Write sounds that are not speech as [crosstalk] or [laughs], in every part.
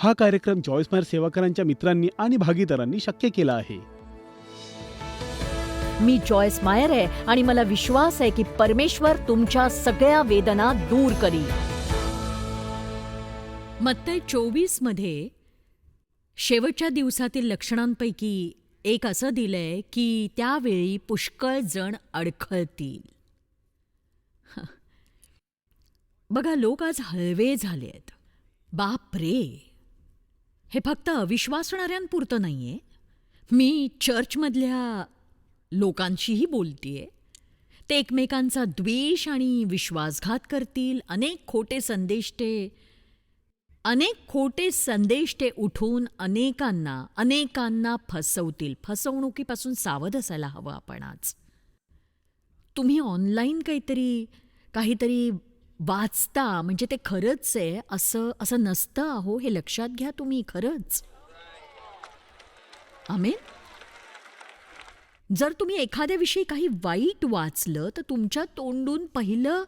हा कार्यक्रम जॉयस्मायर सेवाकरांच्या मित्रांनी आणि भागीदारांनी शक्य केला आहे. मी जॉयस मायर आहे आणि मला विश्वास आहे की परमेश्वर तुमच्या सगळ्या वेदना दूर करी मत्तय चोवीसमध्ये शेवटच्या दिवसातील लक्षणांपैकी एक असं दिलंय की त्यावेळी पुष्कळ जण अडखळतील. हं. बघा लोक आज हळवे झालेत. बाप रे हे फक्त अविश्वासणाऱ्यांपुरतं नाहीये. मी चर्चमधल्या लोकांशीही बोलतीये. ते एकमेकांचा द्वेष आणि विश्वासघात करतील. अनेक खोटे संदेश ते अनेक खोटे संदेश ते उठून अनेकांना अनेकांना फसवतील. फसवणुकीपासून सावध असायला हवं आपण आज तुम्ही ऑनलाईन काहीतरी काहीतरी वाचता म्हणजे ते खरंच आहे असं असं नसतं अहो हे लक्षात घ्या तुम्ही खरंच. आमेन? जर तुम्ही एखाद्याविषयी काही वाईट वाचलं तर तुमच्या तोंडून पहिलं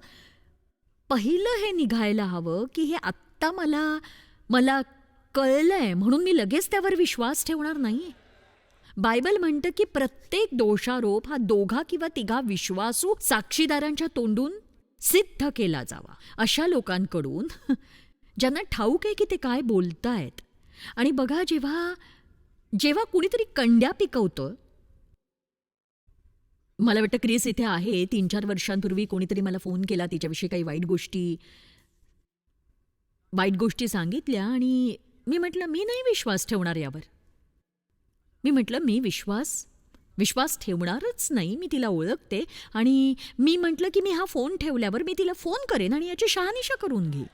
पहिलं हे निघायला हवं की हे आत्ता मला मला कळलंय म्हणून मी लगेच त्यावर विश्वास ठेवणार नाही बायबल म्हणतं की प्रत्येक दोषारोप हा दोघा किंवा तिघा विश्वासू साक्षीदारांच्या तोंडून सिद्ध केला जावा. अशा लोकांकडून ज्यांना ठाऊक आहे की ते काय बोलतायत. आणि बघा जेव्हा जेव्हा कुणीतरी कंड्या पिकवतं मला वाटतं क्रिस इथे आहे. तीन चार वर्षांपूर्वी कोणीतरी मला फोन केला तिच्याविषयी काही वाईट गोष्टी वाईट गोष्टी सांगितल्या आणि मी म्हटलं मी नाही विश्वास ठेवणार यावर. मी म्हटलं मी विश्वास विश्वास ठेवणारच नाही मी तिला ओळखते आणि मी म्हटलं की मी हा फोन ठेवल्यावर मी तिला फोन करेन आणि याची शहानिशा करून घेईन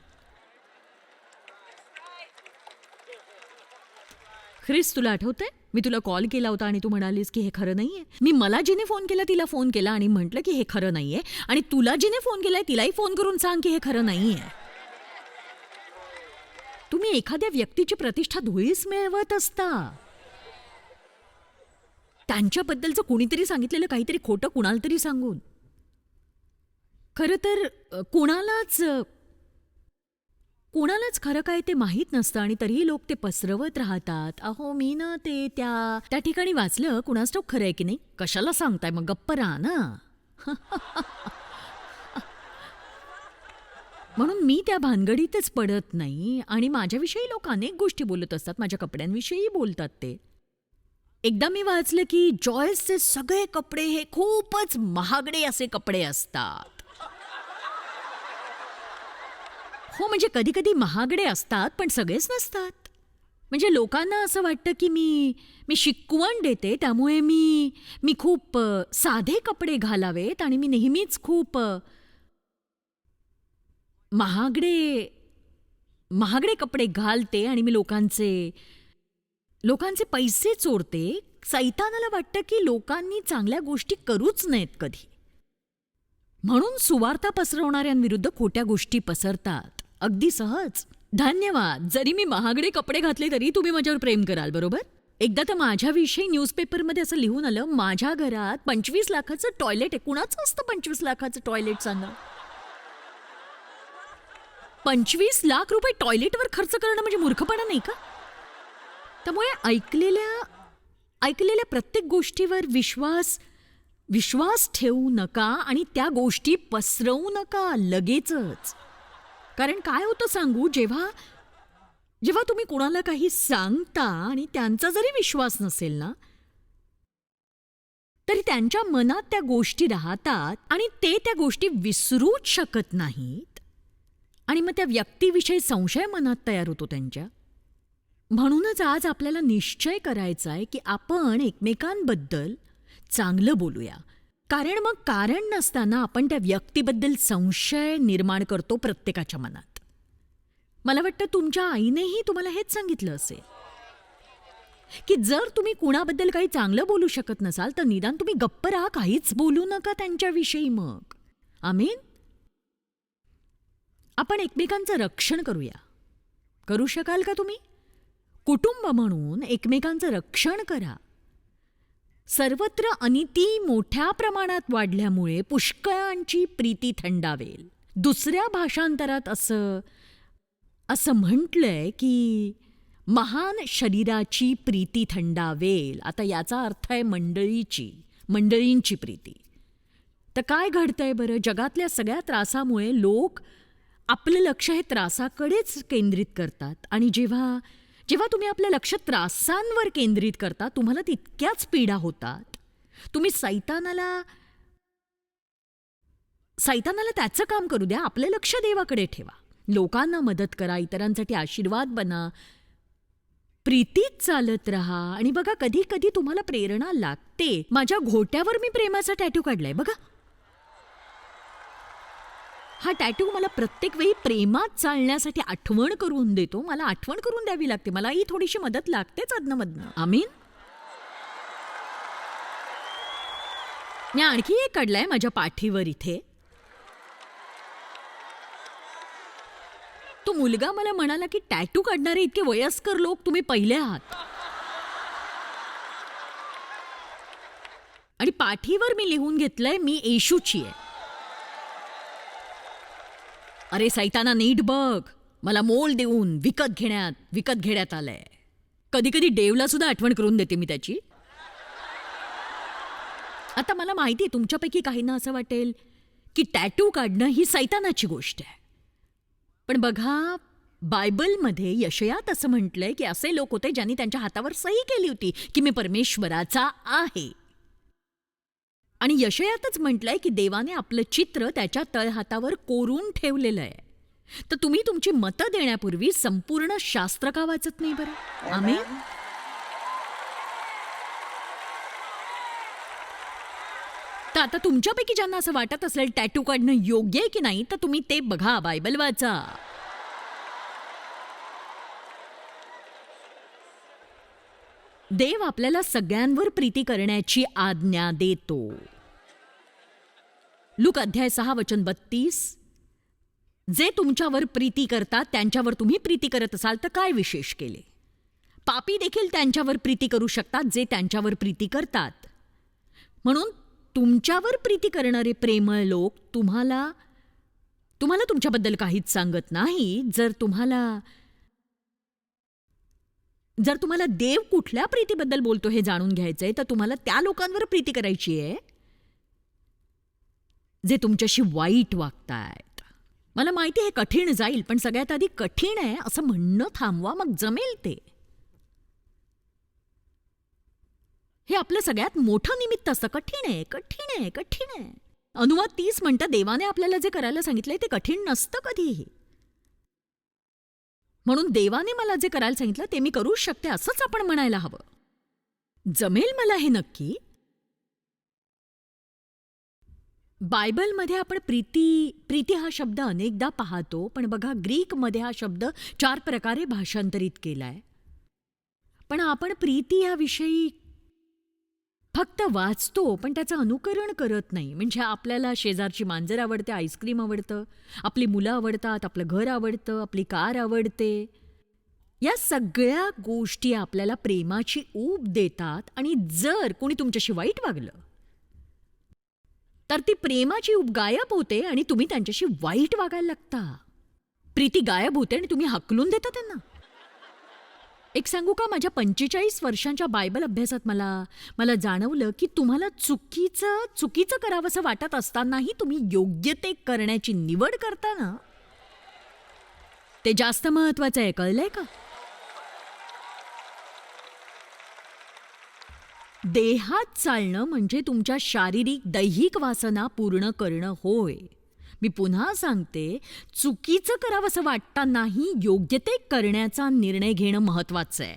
ख्रिस तुला आठवतंय? मी तुला कॉल केला होता आणि तू म्हणालीस की हे खरं नाहीये. मी मला जिने फोन केला तिला फोन केला आणि म्हटलं की हे खरं नाहीये. आणि तुला जिने फोन केलाय तिलाही फोन करून सांग की हे खरं नाहीये. तुम्ही एखाद्या व्यक्तीची प्रतिष्ठा धुळीस मिळवत असता. त्यांच्याबद्दलचं कुणीतरी सांगितलेलं काहीतरी खोटं कुणाला तरी सांगून. खरं तर कुणालाच कुणालाच खरं काय ते माहीत नसतं आणि तरीही लोक ते पसरवत राहतात. अहो मी ना ते त्या त्या ठिकाणी वाचलं. कुणाच ठोक खरं आहे की नाही? कशाला सांगताय? मग गप्प राहा ना. [laughs] म्हणून मी त्या भानगडीतच पडत नाही आणि माझ्याविषयी लोक अनेक गोष्टी बोलत असतात. माझ्या कपड्यांविषयी बोलतात ते. एकदा मी वाचलं की जॉयसचे सगळे कपडे हे खूपच महागडे असे कपडे असतात. हो म्हणजे कधी कधी महागडे असतात पण सगळेच नसतात. म्हणजे लोकांना असं वाटतं की मी मी शिकवण देते त्यामुळे मी मी खूप साधे कपडे घालावेत आणि मी नेहमीच खूप महागडे महागडे कपडे घालते आणि मी लोकांचे लोकांचे पैसे चोरते सैतानाला वाटतं की लोकांनी चांगल्या गोष्टी करूच नयेत कधी. म्हणून सुवार्ता पसरवणाऱ्यांविरुद्ध खोट्या गोष्टी पसरतात. अगदी सहज. धन्यवाद. जरी मी महागडे कपडे घातले तरी तुम्ही माझ्यावर प्रेम कराल बरोबर? एकदा तर माझ्याविषयी न्यूजपेपरमध्ये असं लिहून आलं माझ्या घरात पंचवीस लाखाचं टॉयलेट आहे. कुणाचं असतं पंचवीस लाखाचं टॉयलेट सांगा पंचवीस लाख रुपये टॉयलेटवर खर्च करणं म्हणजे मूर्खपणा नाही का? त्यामुळे ऐकलेल्या ऐकलेल्या प्रत्येक गोष्टीवर विश्वास विश्वास ठेवू नका आणि त्या गोष्टी पसरवू नका लगेचच. कारण काय होतं सांगू? जेव्हा जेव्हा तुम्ही कोणाला काही सांगता आणि त्यांचा जरी विश्वास नसेल ना तरी त्यांच्या मनात त्या गोष्टी राहतात आणि ते त्या गोष्टी विसरूच शकत नाहीत. आणि मग त्या व्यक्तीविषयी संशय मनात तयार होतो त्यांच्या. म्हणूनच आज आपल्याला निश्चय करायचा आहे की आपण एकमेकांबद्दल चांगलं बोलूया. कारण मग कारण नसताना आपण त्या व्यक्तीबद्दल संशय निर्माण करतो प्रत्येकाच्या मनात. मला वाटतं तुमच्या आईनेही तुम्हाला हेच सांगितलं असेल. की जर तुम्ही कुणाबद्दल काही चांगलं बोलू शकत नसाल तर निदान तुम्ही गप्प राहा काहीच बोलू नका त्यांच्याविषयी मग. आमीन? आपण एकमेकांचं रक्षण करूया. करू शकाल का तुम्ही? कुटुंब म्हणून एकमेकांचं रक्षण करा. सर्वत्र अनिती मोठ्या प्रमाणात वाढल्यामुळे पुष्कळांची प्रीती थंडावेल. दुसऱ्या भाषांतरात असं असं म्हटलंय की महान शरीराची प्रीती थंडावेल. आता याचा अर्थ आहे मंडळीची मंडळींची प्रीती. तर काय घडतंय बरं? जगातल्या सगळ्या त्रासामुळे लोक आपलं लक्ष हे त्रासाकडेच केंद्रित करतात. आणि जेव्हा जेव्हा तुम्ही आपलं लक्ष त्रासांवर केंद्रित करता तुम्हाला तितक्याच पीडा होतात. तुम्ही सैतानाला सैतानाला त्याचं काम करू द्या आपलं लक्ष देवाकडे ठेवा. लोकांना मदत करा इतरांसाठी आशीर्वाद बना. प्रीतीत चालत राहा. आणि बघा कधी कधी तुम्हाला प्रेरणा लागते. माझ्या घोट्यावर मी प्रेमाचा टॅटू काढलाय बघा. हा टॅटू मला प्रत्येक वेळी प्रेमात चालण्यासाठी आठवण करून देतो. मला आठवण करून द्यावी लागते. मला ही थोडीशी मदत लागतेच अदनमधनं आमीन. मी आणखी एक काढलाय माझ्या पाठीवर इथे. तो मुलगा मला म्हणाला की टॅटू काढणारे इतके वयस्कर लोक तुम्ही पहिले आहात. आणि पाठीवर मी लिहून घेतलंय मी येशूची आहे. अरे सैताना नीट बघ. मला मोल देऊन विकत घेण्यात विकत घेण्यात आलंय. कधी कधी डेवला सुद्धा आठवण करून देते मी त्याची. आता मला माहिती आहे तुमच्यापैकी काहींना असं वाटेल की टॅटू काढणं ही सैतानाची गोष्ट आहे. पण बघा बायबलमध्ये यशयात असं म्हटलंय की असे लोक होते ज्यांनी त्यांच्या हातावर सही केली होती की मी परमेश्वराचा आहे. आणि यशयातच म्हटलंय की देवाने आपलं चित्र त्याच्या तळहातावर कोरून ठेवलेलं आहे. तर तुम्ही तुमची मतं देण्यापूर्वी संपूर्ण शास्त्र का वाचत नाही बरं? आम्ही तर आता तुमच्यापैकी ज्यांना असं वाटत असेल टॅटू काढणं योग्य आहे की नाही तर तुम्ही ते बघा बायबल वाचा. देव आपल्याला सगळ्यांवर प्रीती करण्याची आज्ञा देतो. लुक अध्याय सहा वचन बत्तीस. जे तुमच्यावर प्रीती करतात त्यांच्यावर तुम्ही प्रीती करत असाल तर काय विशेष केले? पापी देखील त्यांच्यावर प्रीती करू शकतात जे त्यांच्यावर प्रीती करतात. म्हणून तुमच्यावर प्रीती करणारे प्रेमळ लोक तुम्हाला तुम्हाला तुमच्याबद्दल काहीच सांगत नाही. जर तुम्हाला जर तुम्हाला देव कुठल्या प्रीतीबद्दल बोलतो हे जाणून घ्यायचंय तर तुम्हाला त्या लोकांवर प्रीती करायची आहे जे तुमच्याशी वाईट वागतायत. मला माहिती हे कठीण जाईल पण सगळ्यात आधी कठीण आहे असं म्हणणं थांबवा मग जमेल ते. हे आपलं सगळ्यात मोठं निमित्त असतं. कठीण आहे कठीण आहे कठीण आहे. अनुवाद तीस म्हणतं देवाने आपल्याला जे करायला सांगितलंय ते कठीण नसतं कधीही. म्हणून देवाने मला जे करायला सांगितलं ते मी करूच शकते असंच आपण म्हणायला हवं. जमेल मला हे नक्की? बायबलमध्ये आपण प्रीती प्रीती हा शब्द अनेकदा पाहतो पण बघा ग्रीकमध्ये हा शब्द चार प्रकारे भाषांतरित केलाय. पण आपण प्रीती याविषयी फक्त वाचतो पण त्याचं अनुकरण करत नाही. म्हणजे आपल्याला शेजारची मांजर आवडते आईस्क्रीम आवडतं आपली मुलं आवडतात आपलं घर आवडतं आपली कार आवडते. या सगळ्या गोष्टी आपल्याला प्रेमाची ऊब देतात आणि जर कोणी तुमच्याशी वाईट वागलं तर ती प्रेमाची ऊब गायब होते आणि तुम्ही त्यांच्याशी वाईट वागायला लागता. प्रीती गायब होते आणि तुम्ही हकलून देता त्यांना. एक सांगू का? माझ्या पंचेचाळीस वर्षांच्या बायबल अभ्यासात मला मला जाणवलं की तुम्हाला चुकीचं चुकीचं करावंसं वाटत असतानाही तुम्ही योग्य ते करण्याची निवड करता ना? ते जास्त महत्वाचं आहे कळलंय का? देहात चालणं म्हणजे तुमच्या शारीरिक दैहिक वासना पूर्ण करणं होय. मी पुन्हा सांगते चुकीचं करावंसं वाटतानाही योग्य ते करण्याचा निर्णय घेणं महत्वाचं आहे.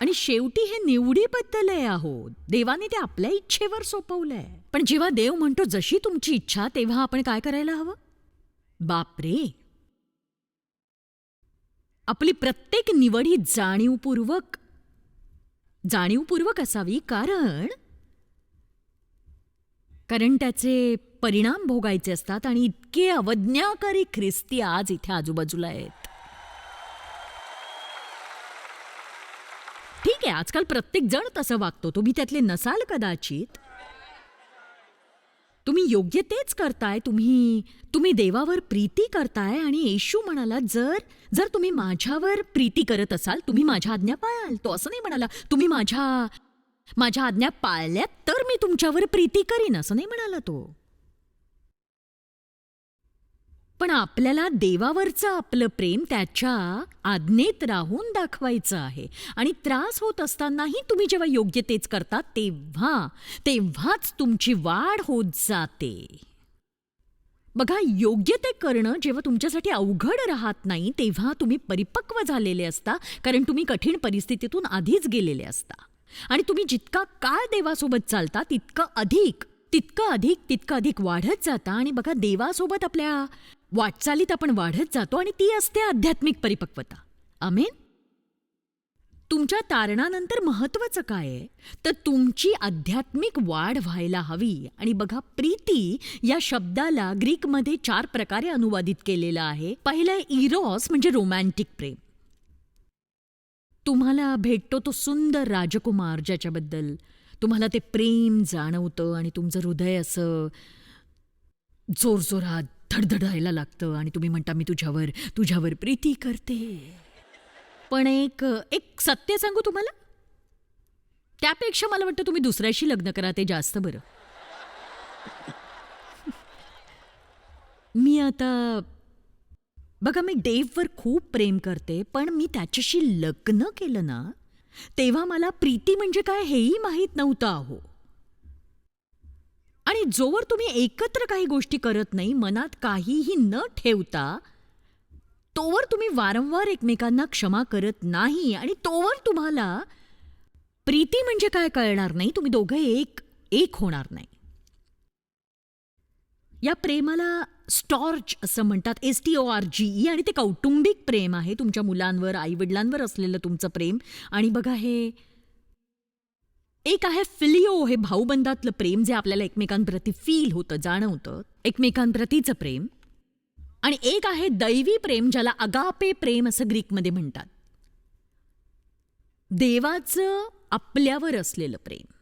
आणि शेवटी हे निवडीबद्दल आहे आहो. देवाने ते आपल्या इच्छेवर सोपवलंय. पण जेव्हा देव म्हणतो जशी तुमची इच्छा तेव्हा आपण काय करायला हवं? बापरे! आपली प्रत्येक निवड ही जाणीवपूर्वक जाणीवपूर्वक असावी. कारण कारण त्याचे परिणाम भोगायचे असतात आणि इतके अवज्ञाकारी ख्रिस्ती आज इथे आजूबाजूला आहेत. ठीक आहे आजकाल प्रत्येक जण तसं वागतो. तुम्ही त्यातले नसाल कदाचित. तुम्ही योग्य तेच करताय. तुम्ही तुम्ही देवावर प्रीती करताय आणि येशू म्हणाला जर जर तुम्ही माझ्यावर प्रीती करत असाल तुम्ही माझ्या आज्ञा पाळाल. तो असं नाही म्हणाला तुम्ही माझ्या माझ्या आज्ञा पाळल्यात तर मी तुमच्यावर प्रीती करीन असं नाही म्हणाला तो. पण आपल्याला देवावरचं आपलं प्रेम त्याच्या आज्ञेत राहून दाखवायचं आहे. आणि त्रास होत असतानाही तुम्ही जेव्हा योग्य तेच करता तेव्हा तेव्हाच तुमची वाढ होत जाते. बघा योग्य ते करणं जेव्हा तुमच्यासाठी अवघड राहत नाही तेव्हा तुम्ही परिपक्व झालेले असता कारण तुम्ही कठीण परिस्थितीतून आधीच गेलेले असता. आणि तुम्ही जितका काळ देवासोबत चालता तितकं अधिक तितकं अधिक तितकं अधिक वाढत जाता. आणि बघा देवासोबत आपल्या वाटचालीत आपण वाढत जातो आणि ती असते आध्यात्मिक परिपक्वता. आमेन? तुमच्या तारणानंतर महत्वाचं काय आहे? तर तुमची आध्यात्मिक वाढ व्हायला हवी. आणि बघा प्रीती या शब्दाला ग्रीकमध्ये चार प्रकारे अनुवादित केलेलं आहे. पहिलं इरॉस म्हणजे रोमॅन्टिक प्रेम. तुम्हाला भेटतो तो सुंदर राजकुमार ज्याच्याबद्दल. तुम्हाला ते प्रेम जाणवतं आणि तुमचं हृदय असं जोरजोरात धडधडायला लागतं आणि तुम्ही म्हणता मी तुझ्यावर तुझ्यावर प्रीती करते. पण एक एक सत्य सांगू तुम्हाला? त्यापेक्षा मला वाटतं तुम्ही दुसऱ्याशी लग्न करा ते जास्त बरं. मी आता बघा मी डेव्हवर खूप प्रेम करते पण मी त्याच्याशी लग्न केलं ना तेव्हा मला प्रीती म्हणजे काय हेही माहीत नव्हतं अहो. आणि जोवर तुम्ही एकत्र काही गोष्टी करत नाही मनात काहीही न ठेवता तोवर तुम्ही वारंवार एकमेकांना क्षमा करत नाही आणि तोवर तुम्हाला प्रीती म्हणजे काय कळणार नाही तुम्ही दोघं एक एक होणार नाही. या प्रेमाला स्टॉर्च असं म्हणतात S T O R G E आणि ते कौटुंबिक प्रेम आहे तुमच्या मुलांवर आईवडिलांवर असलेलं तुमचं प्रेम. आणि बघा हे एक आहे फिलिओ हे भाऊबंधातलं प्रेम जे आपल्याला एकमेकांप्रती फील होतं जाणवतं एकमेकांप्रतीचं प्रेम. आणि एक आहे दैवी प्रेम ज्याला अगापे प्रेम असं ग्रीकमध्ये म्हणतात. देवाचं आपल्यावर असलेलं प्रेम.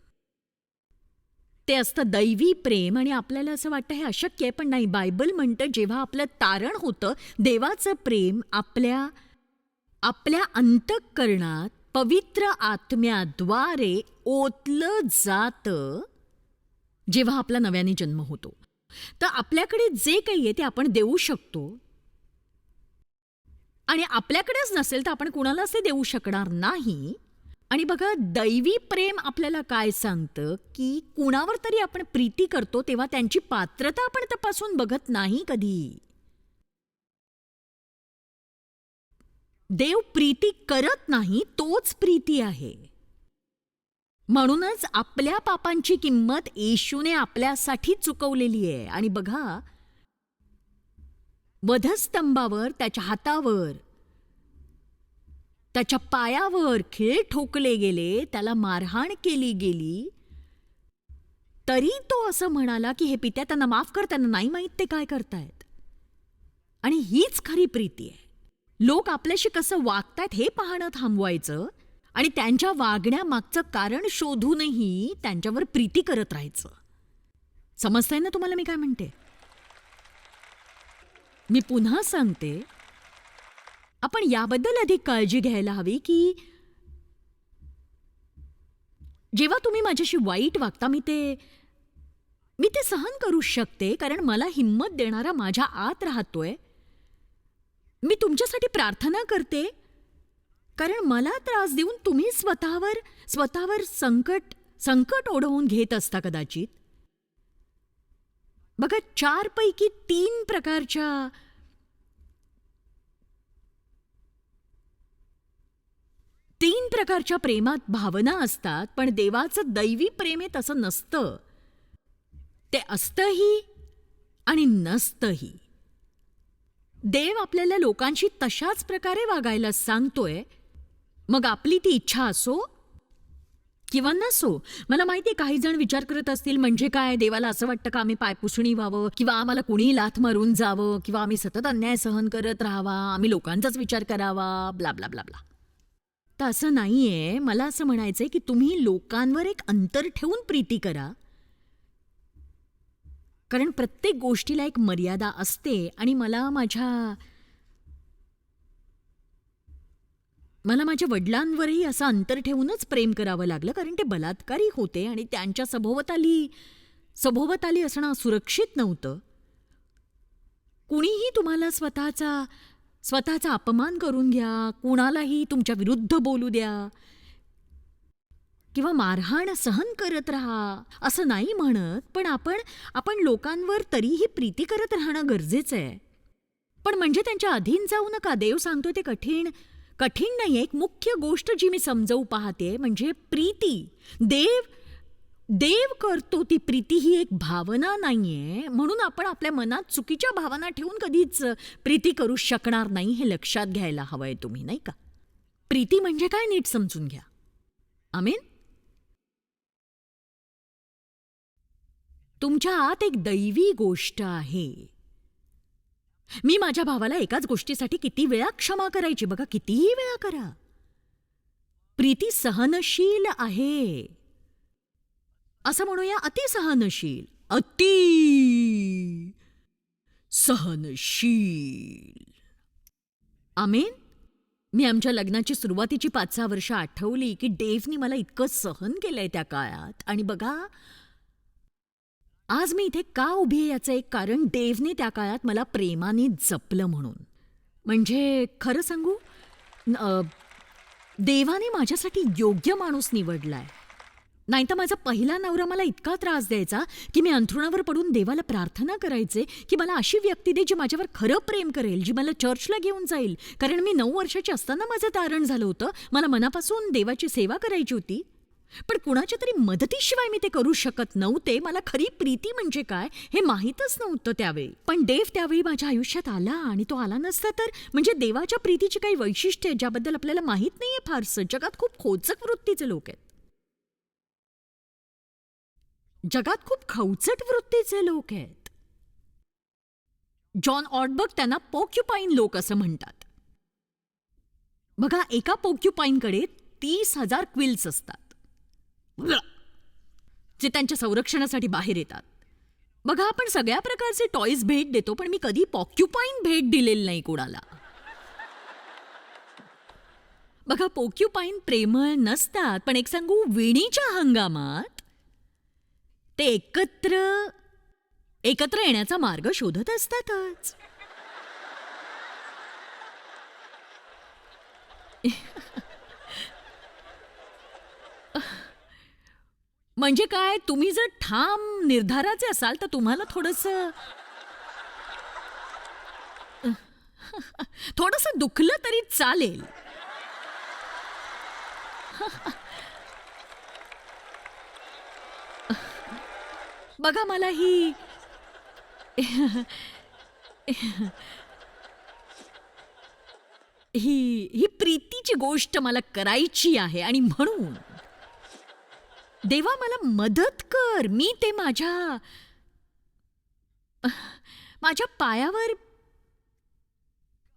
ते असतं दैवी प्रेम आणि आपल्याला असं वाटतं हे अशक्य आहे पण नाही बायबल म्हणतं जेव्हा आपलं तारण होतं देवाचं प्रेम आपल्या आपल्या अंतःकरणात पवित्र आत्म्याद्वारे ओतलं जातं जेव्हा आपला नव्याने जन्म होतो. तर आपल्याकडे जे काही आहे ते आपण देऊ शकतो. आणि आपल्याकडेच नसेल तर आपण कुणालाच ते देऊ शकणार नाही. आणि बघा दैवी प्रेम आपल्याला काय सांगतं की कुणावर तरी आपण प्रीती करतो तेव्हा त्यांची पात्रता आपण तपासून बघत नाही कधी. देव प्रीती करत नाही तोच प्रीती आहे. म्हणूनच आपल्या पापांची किंमत येशूने आपल्यासाठी चुकवलेली आहे. आणि बघा वधस्तंभावर त्याच्या हातावर त्याच्या पायावर खेळ ठोकले गेले त्याला मारहाण केली गेली. तरी तो असं म्हणाला की हे पित्या त्यांना माफ कर त्यांना नाही माहीत ते काय करतायत. आणि हीच खरी प्रीती आहे. लोक आपल्याशी कसं वागतायत हे पाहणं थांबवायचं आणि त्यांच्या वागण्यामागचं कारण शोधूनही त्यांच्यावर प्रीती करत राहायचं. समजतंय ना तुम्हाला मी काय म्हणते? मी पुन्हा सांगते आपण याबद्दल अधिक काळजी घ्यायला हवी की जेव्हा तुम्ही माझ्याशी वाईट वागता मी ते मी ते सहन करू शकते कारण मला हिंमत देणारा माझ्या आत राहतोय. मी तुमच्यासाठी प्रार्थना करते कारण मला त्रास देऊन तुम्ही स्वतःवर स्वतःवर संकट संकट ओढवून घेत असता कदाचित. बघा चारपैकी तीन प्रकारच्या तीन प्रकारच्या प्रेमात भावना असतात पण देवाचं दैवी प्रेम हे तसं नसतं. ते असतंही आणि नसतंही. देव आपल्याला लोकांशी तशाच प्रकारे वागायला सांगतोय. मग आपली ती इच्छा असो किंवा नसो. मला माहिती आहे काही जण विचार करत असतील म्हणजे काय? देवाला असं वाटतं का आम्ही पायपुसणी व्हावं? किंवा आम्हाला कुणीही लाथ मारून जावं? किंवा आम्ही सतत अन्याय सहन करत राहावा? आम्ही लोकांचाच विचार करावा? Blah blah blah blah. तर असं नाहीये. मला असं म्हणायचंय की तुम्ही लोकांवर एक अंतर ठेवून प्रीती करा. कारण प्रत्येक गोष्टीला एक मर्यादा असते आणि मला माझ्या मला माझ्या वडिलांवरही असं अंतर ठेवूनच प्रेम करावं लागलं कारण ते बलात्कारी होते आणि त्यांच्या सभोवताली सभोवताली असणं सुरक्षित नव्हतं. कुणीही तुम्हाला स्वतःचा स्वतःचा अपमान करून घ्या कुणालाही तुमच्या विरुद्ध बोलू द्या. किंवा मारहाण सहन करत राहा असं नाही म्हणत पण आपण आपण लोकांवर तरीही प्रीती करत राहणं गरजेचं आहे. पण म्हणजे त्यांच्या अधीन जाऊ नका देव सांगतो ते कठीण कठीण नाही एक मुख्य गोष्ट जी मी समजवू पाहते म्हणजे प्रीती. देव देव करतो ती प्रीती ही एक भावना नाहीये. म्हणून आपण आपल्या मनात चुकीच्या भावना ठेवून कधीच प्रीती करू शकणार नाही हे लक्षात घ्यायला हवंय तुम्ही नाही का? प्रीती म्हणजे काय नीट समजून घ्या. आमीन? तुमच्या आत एक दैवी गोष्ट आहे. मी माझ्या भावाला एकाच गोष्टीसाठी किती वेळा क्षमा करायची बघा कितीही वेळा करा. प्रीती सहनशील आहे. असं म्हणूया अति सहनशील अति सहनशील. आमेन. मी आमच्या लग्नाची सुरुवातीची पाच सहा वर्ष आठवली की डेव्हनी मला इतकं सहन केलंय त्या काळात. आणि बघा आज मी इथे का उभी आहे याचं एक कारण देवने त्या काळात मला प्रेमाने जपलं म्हणून. म्हणजे खरं सांगू देवाने माझ्यासाठी योग्य माणूस निवडलाय. नाहीतर माझा पहिला नवरा मला इतका त्रास द्यायचा की मी अंथरुणावर पडून देवाला प्रार्थना करायचे की मला अशी व्यक्ती दे जी माझ्यावर खरं प्रेम करेल जी मला चर्चला घेऊन जाईल. कारण मी नऊ वर्षाची असताना माझं तारण झालं होतं. मला मनापासून देवाची सेवा करायची होती. पण कुणाच्या तरी मदतीशिवाय मी ते करू शकत नव्हते. मला खरी प्रीती म्हणजे काय हे माहीतच नव्हतं त्यावेळी. पण देव त्यावेळी माझ्या आयुष्यात आला आणि तो आला नसता तर? म्हणजे देवाच्या प्रीतीची काही वैशिष्ट्य ज्याबद्दल आपल्याला माहीत नाहीये फारसं. जगात खूप खोचक वृत्तीचे लोक आहेत. जगात खूप खवचट वृत्तीचे लोक आहेत. जॉन ऑटबर्ग त्यांना पोक्युपाईन लोक असं म्हणतात. बघा एका पोक्युपाईनकडे तीस हजार क्विल्स असतात. जे त्यांच्या संरक्षणासाठी बाहेर येतात. बघा आपण सगळ्या प्रकारचे टॉयज भेट देतो पण मी कधी पॉक्युपाईन भेट दिलेली नाही कोणाला. बघा पोक्युपाईन प्रेमळ नसतात पण एक सांगू विणीच्या हंगामात ते एकत्र एकत्र येण्याचा मार्ग शोधत असतातच. म्हणजे काय? तुम्ही जर ठाम निर्धाराचे असाल तर तुम्हाला थोडस थोडस दुखलं तरी चालेल. बघा मला ही ही ही प्रीतीची गोष्ट मला करायची आहे आणि म्हणून. देवा मला मदत कर. मी ते माझ्या माझ्या पायावर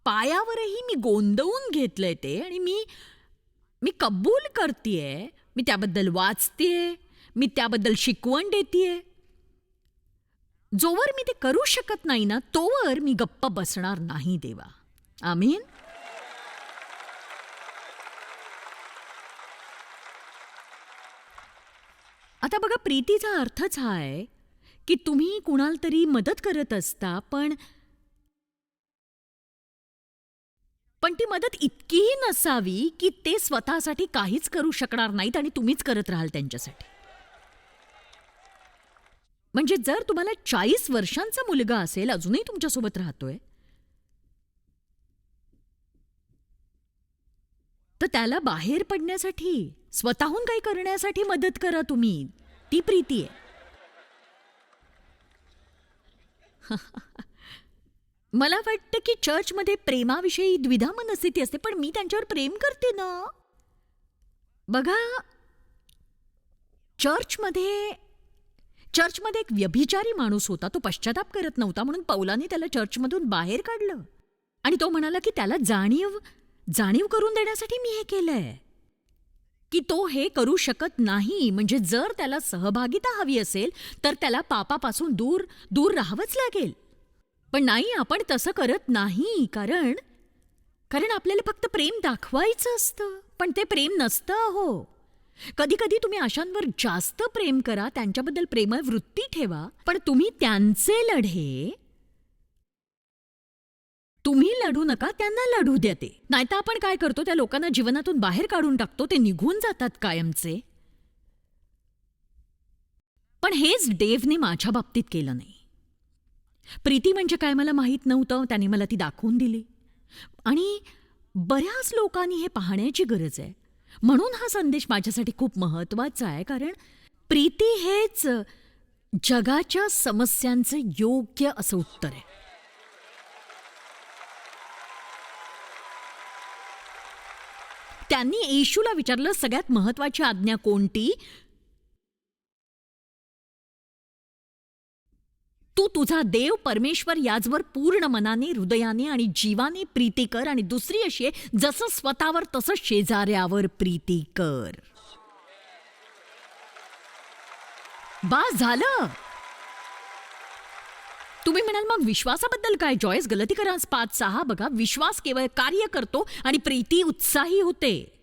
पायावरही मी गोंदवून घेतलंय ते आणि मी मी कबूल करतेय. मी त्याबद्दल वाचतेय. मी त्याबद्दल शिकवण देतेय. जोवर मी ते करू शकत नाही ना तोवर मी गप्प बसणार नाही देवा. आमीन? आता बघा प्रीतीचा अर्थच हा आहे की तुम्ही कुणाला तरी मदत करत असता पण पण ती मदत इतकीही नसावी की ते स्वतःसाठी काहीच करू शकणार नाहीत आणि तुम्हीच करत राहाल त्यांच्यासाठी. म्हणजे जर तुम्हाला चाळीस वर्षांचा मुलगा असेल अजूनही तुमच्यासोबत राहतोय? तर त्याला बाहेर पडण्यासाठी स्वतःहून काही करण्यासाठी मदत करा तुम्ही. ती प्रीती आहे. [laughs] मला वाटतं की चर्चमध्ये प्रेमाविषयी द्विधा मनस्थिती असते पण मी त्यांच्यावर प्रेम करते ना. बघा चर्चमध्ये चर्चमध्ये एक व्यभिचारी माणूस होता. तो पश्चाताप करत नव्हता म्हणून पौलाने त्याला चर्चमधून बाहेर काढलं. आणि तो म्हणाला की त्याला जाणीव जाणीव करून देण्यासाठी मी हे केलंय. की तो हे करू शकत नाही. म्हणजे जर त्याला सहभागिता हवी असेल तर त्याला पापापासून दूर दूर राहावंच लागेल. पण नाही आपण तसं करत नाही. कारण कारण आपल्याला फक्त प्रेम दाखवायचं असतं. पण ते प्रेम नसतं हो कधी कधी तुम्ही अशांवर जास्त प्रेम करा त्यांच्याबद्दल प्रेमळ वृत्ती ठेवा पण तुम्ही त्यांचे लढे तुम्ही लढू नका त्यांना लढू द्या ते नाहीतर आपण काय करतो त्या लोकांना जीवनातून बाहेर काढून टाकतो ते निघून जातात कायमचे. पण हेच डेव्हने माझ्या बाबतीत केलं नाही. प्रीती म्हणजे काय मला माहीत नव्हतं त्याने मला ती दाखवून दिली. आणि बऱ्याच लोकांनी हे पाहण्याची गरज आहे. म्हणून हा संदेश माझ्यासाठी खूप महत्त्वाचा आहे कारण प्रीती हेच जगाच्या समस्यांचं योग्य असं उत्तर आहे. त्यांनी येशूला विचारलं सगळ्यात महत्वाची आज्ञा कोणती? तू तुझा देव परमेश्वर याचवर पूर्ण मनाने हृदयाने आणि जीवाने प्रीती कर आणि दुसरी अशी आहे जसं स्वतःवर तसं शेजाऱ्यावर प्रीती कर. बास झालं. तुम्ही म्हणाल मग विश्वासाबद्दल काय? जॉयस गलती करा. पाच सहा बघा विश्वास केवळ कार्य करतो आणि प्रीती उत्साही होते.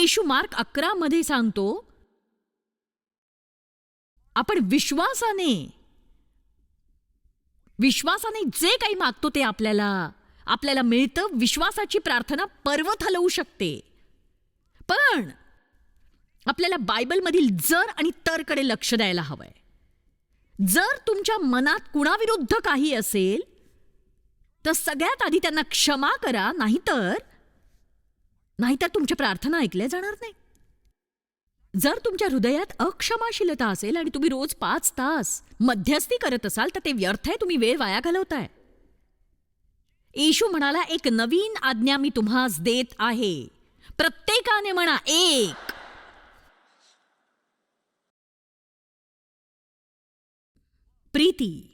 येशू मार्क अकरा मध्ये सांगतो आपण विश्वासाने विश्वासाने जे काही मागतो ते आपल्याला आपल्याला मिळतं विश्वासाची प्रार्थना पर्वत हलवू शकते. पण आपल्याला बायबलमधील जर आणि तरकडे लक्ष द्यायला हवंय. जर तुमच्या मनात कुणाविरुद्ध काही असेल तर सगळ्यात आधी त्यांना क्षमा करा नाहीतर नाहीतर तुमच्या प्रार्थना ऐकल्या जाणार नाही. जर तुमच्या हृदयात अक्षमाशीलता असेल आणि तुम्ही रोज पाच तास मध्यस्थी करत असाल तर ते व्यर्थ आहे. तुम्ही वेळ वाया घालवताय. येशू म्हणाला एक नवीन आज्ञा मी तुम्हास देत आहे. प्रत्येकाने म्हणा एक. प्रीती.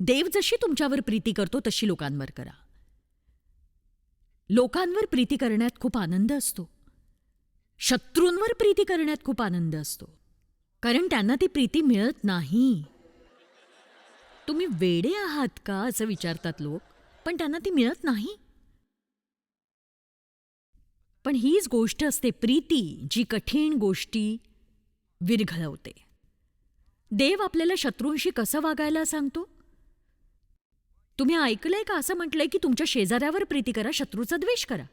देव जशी तुमच्यावर प्रीती करतो तशी लोकांवर करा. लोकांवर प्रीती करण्यात खूप आनंद असतो. शत्रूंवर प्रीती करण्यात खूप आनंद असतो. कारण त्यांना ती प्रीती मिळत नाही. तुम्ही वेडे आहात का? असं विचारतात लोक. पण त्यांना ती मिळत नाही. पण हीच गोष्ट असते प्रीती जी कठीण गोष्टी विरघळवते. देव आपल्याला शत्रूंशी कसं वागायला सांगतो? तुम्ही ऐकलंय का असं म्हटलंय की तुमच्या शेजाऱ्यावर प्रीती करा शत्रूचा द्वेष करा?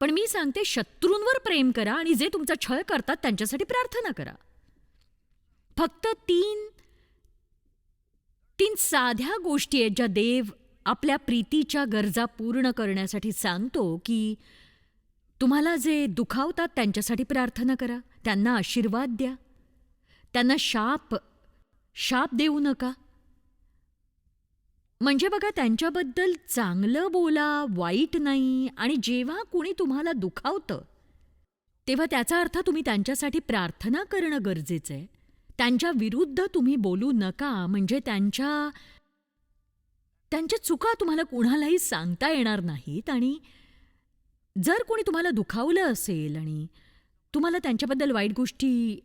पण मी सांगते शत्रूंवर प्रेम करा आणि जे तुमचा छळ करतात त्यांच्यासाठी प्रार्थना करा. फक्त तीन तीन साध्या गोष्टी आहेत ज्या देव आपल्या प्रीतीच्या गरजा पूर्ण करण्यासाठी सांगतो की तुम्हाला जे दुखावतात त्यांच्यासाठी प्रार्थना करा. त्यांना आशीर्वाद द्या. त्यांना शाप शाप देऊ नका. म्हणजे बघा त्यांच्याबद्दल चांगलं बोला वाईट नाही आणि जेव्हा कुणी तुम्हाला दुखावतं तेव्हा त्याचा अर्थ तुम्ही त्यांच्यासाठी प्रार्थना करणं गरजेचं आहे. त्यांच्या विरुद्ध तुम्ही बोलू नका म्हणजे त्यांच्या त्यांच्या चुका तुम्हाला कुणालाही सांगता येणार नाहीत आणि जर कोणी तुम्हाला दुखावलं असेल आणि तुम्हाला त्यांच्याबद्दल वाईट गोष्टी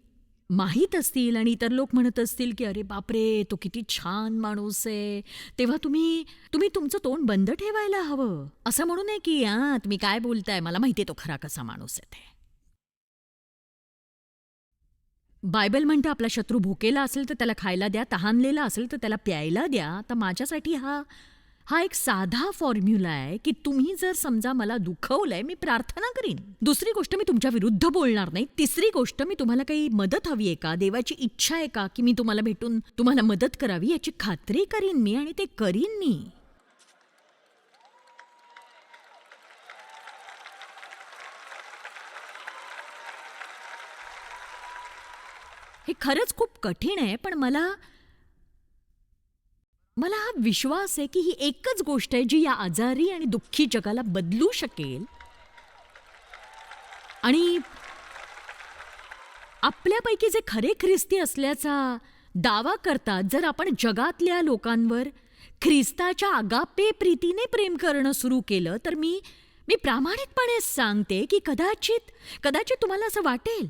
माहीत असतील आणि इतर लोक म्हणत असतील की अरे बापरे तो किती छान माणूस आहे. तेव्हा तुम्ही तुम्ही तुमचं तोंड बंद ठेवायला हवं. असं म्हणू नये की हा तुम्ही काय बोलताय? मला माहितीये तो खरा कसा माणूस आहे ते. बायबल म्हणतं आपला शत्रू भुकेला असेल तर त्याला खायला द्या तहानलेला असेल तर त्याला प्यायला द्या. तर माझ्यासाठी हा हा एक साधा फॉर्म्युला आहे की तुम्ही जर समजा मला दुखवलंय मी प्रार्थना करीन. दुसरी गोष्ट मी तुमच्या विरुद्ध बोलणार नाही. तिसरी गोष्ट मी तुम्हाला काही मदत हवी आहे का? देवाची इच्छा आहे का की मी तुम्हाला भेटून तुम्हाला मदत करावी याची खात्री करीन मी आणि ते करीन मी. हे खरंच खूप कठीण आहे पण मला मला हा विश्वास आहे की ही एकच गोष्ट आहे जी या आजारी आणि दुःखी जगाला बदलू शकेल. आणि आपल्यापैकी जे खरे ख्रिस्ती असल्याचा दावा करतात जर आपण जगातल्या लोकांवर ख्रिस्ताच्या आगापे प्रीतीने प्रेम करणं सुरू केलं तर मी मी प्रामाणिकपणे सांगते की कदाचित कदाचित तुम्हाला असं वाटेल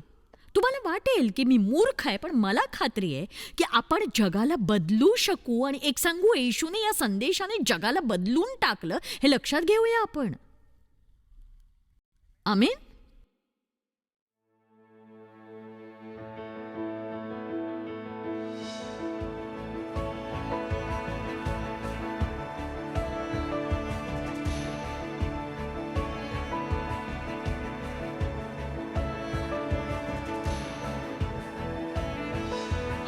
तुम्हाला वाटेल की मी मूर्ख आहे पण मला खात्री आहे की आपण जगाला बदलू शकू आणि एक सांगू येशूने या संदेशाने जगाला बदलून टाकलं हे लक्षात घेऊया आपण. आमेन?